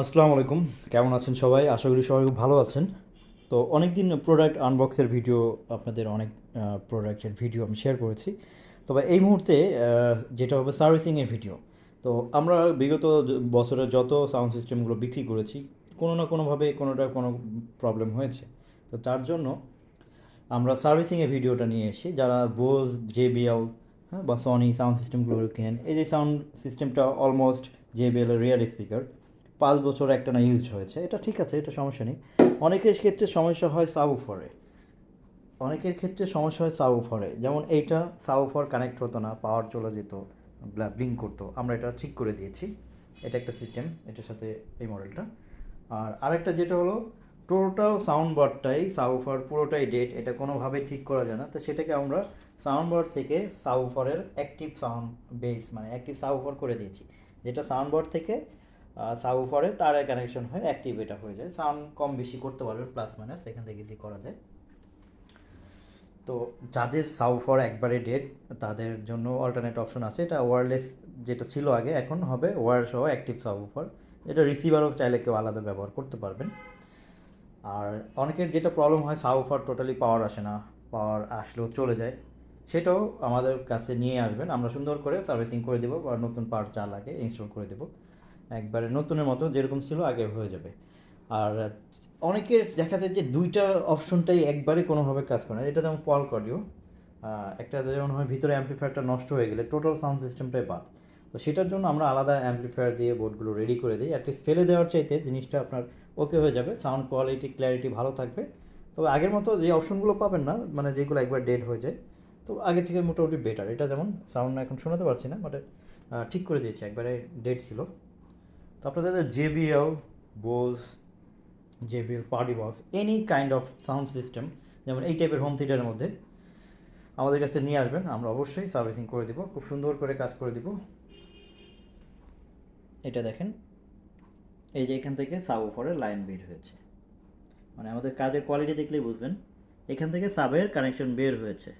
আসসালামু আলাইকুম। কেমন আছেন সবাই? আশা করি সবাই খুব ভালো আছেন। তো অনেক দিন প্রোডাক্ট আনবক্সের ভিডিও আপনাদের অনেক প্রোডাক্টের ভিডিও আমি শেয়ার করেছি। তবে এই মুহূর্তে যেটা হবে সার্ভিসিংয়ের ভিডিও তো আমরা বিগত য- বছরে যত সাউন্ড সিস্টেমগুলো বিক্রি করেছি, কোনো না কোনোভাবে কোনোটা কোনো প্রবলেম হয়েছে। তো তার জন্য আমরা সার্ভিসিংয়ের ভিডিওটা নিয়ে এসেছি। যারা বোজ জেবিএল হ্যাঁ বা সনি সাউন্ড সিস্টেমগুলো কেনেন, এই যে সাউন্ড সিস্টেমটা অলমোস্ট জেবিএল এর রিয়ার স্পিকার পাঁচ বছর একটা না ইউজড হয়েছে। এটা ঠিক আছে, এটা সমস্যা নেই। অনেকের ক্ষেত্রে সমস্যা হয় সাবউফারে অনেকের ক্ষেত্রে সমস্যা হয় সাবউফারে যেমন এইটা সাবউফার কানেক্ট হতো না পাওয়ার চলে যেত ব্লিঙ্ক করতো। আমরা এটা ঠিক করে দিয়েছি। এটা একটা সিস্টেম এটার সাথে এই মডেলটা আর আরেকটা যেটা হলো টোটাল সাউন্ড বারটাই সাউফার পুরোটাই ডেট এটা কোনোভাবে ঠিক করা যায় না। তো সেটাকে আমরা সাউন্ড বার থেকে সাউফারের অ্যাক্টিভ সাউন্ড বেস মানে অ্যাক্টিভ সাউফার করে দিয়েছি। যেটা সাউন্ড বার থেকে সাউফারে তার কানেকশন হয়ে অ্যাক্টিভ এটা হয়ে যায়। সাউন্ড কম বেশি করতে পারবে প্লাস মাইনাস এখান থেকে ইজি করা যায়। তো যাদের সাউফার একবারে ডেড তাদের জন্য অল্টারনেট অপশন আছে। এটা ওয়ারলেস যেটা ছিল আগে, এখন হবে ওয়ার সহ অ্যাক্টিভ সাউফার এটা রিসিভারও চাইলে কেউ আলাদা ব্যবহার করতে পারবেন। আর অনেকের যেটা প্রবলেম হয় সাউফার টোটালি পাওয়ার আসে না পাওয়ার আসলেও চলে যায়। সেটাও আমাদের কাছে নিয়ে আসবেন। আমরা সুন্দর করে সার্ভিসিং করে দেবো বা নতুন পার্ট যা লাগে ইনস্টল করে দেবো। একবারে নতুনের মতো যেরকম ছিল আগে হয়ে যাবে। আর অনেকের দেখা যায় যে দুইটা অপশনটাই একবারে কোনোভাবে কাজ করে না। এটা যেমন পল কডিও একটা যেমন হয় ভিতরে অ্যাম্পলিফায়ারটা নষ্ট হয়ে গেলে টোটাল সাউন্ড সিস্টেমটাই বাদ। তো সেটার জন্য আমরা আলাদা অ্যাম্পলিফায়ার দিয়ে বোর্ডগুলো রেডি করে দিই। অ্যাটলিস্ট ফেলে দেওয়ার চাইতে জিনিসটা আপনার ওকে হয়ে যাবে। সাউন্ড কোয়ালিটি ক্ল্যারিটি ভালো থাকবে। তবে আগের মতো যে অপশনগুলো পাবেন না মানে যেগুলো একবার ডেড হয়ে যায়, তো আগে থেকে মোটামুটি বেটার এটা যেমন সাউন্ড এখন শোনাতে পারছি না বাট ঠিক করে দিয়েছি। একবারে ডেড ছিল। তো আপনাদের JBL Bose JBL party box any kind of sound system যেমন এই টাইপের হোম থিয়েটারের মধ্যে, আমাদের কাছে নিয়ে আসবেন, আমরা অবশ্যই সার্ভিসিং করে দিব, খুব সুন্দর করে কাজ করে দিব। এটা দেখেন, এই যে এখান থেকে সাব ওপরের লাইন বের হয়েছে। মানে আমাদের কাজের কোয়ালিটি দেখলেই বুঝবেন, এখান থেকে সাবের কানেকশন বের হয়েছে।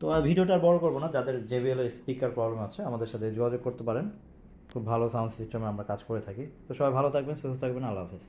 তো আর ভিডিওটা বড় করব না, যাদের জেবিএল এর স্পিকার প্রবলেম আছে, আমাদের সাথে যোগাযোগ করতে পারেন। খুব ভালো সাউন্ড সিস্টেমে আমরা কাজ করে থাকি। তো সবাই ভালো থাকবেন, সুস্থ থাকবেন, আল্লাহ হাফেজ।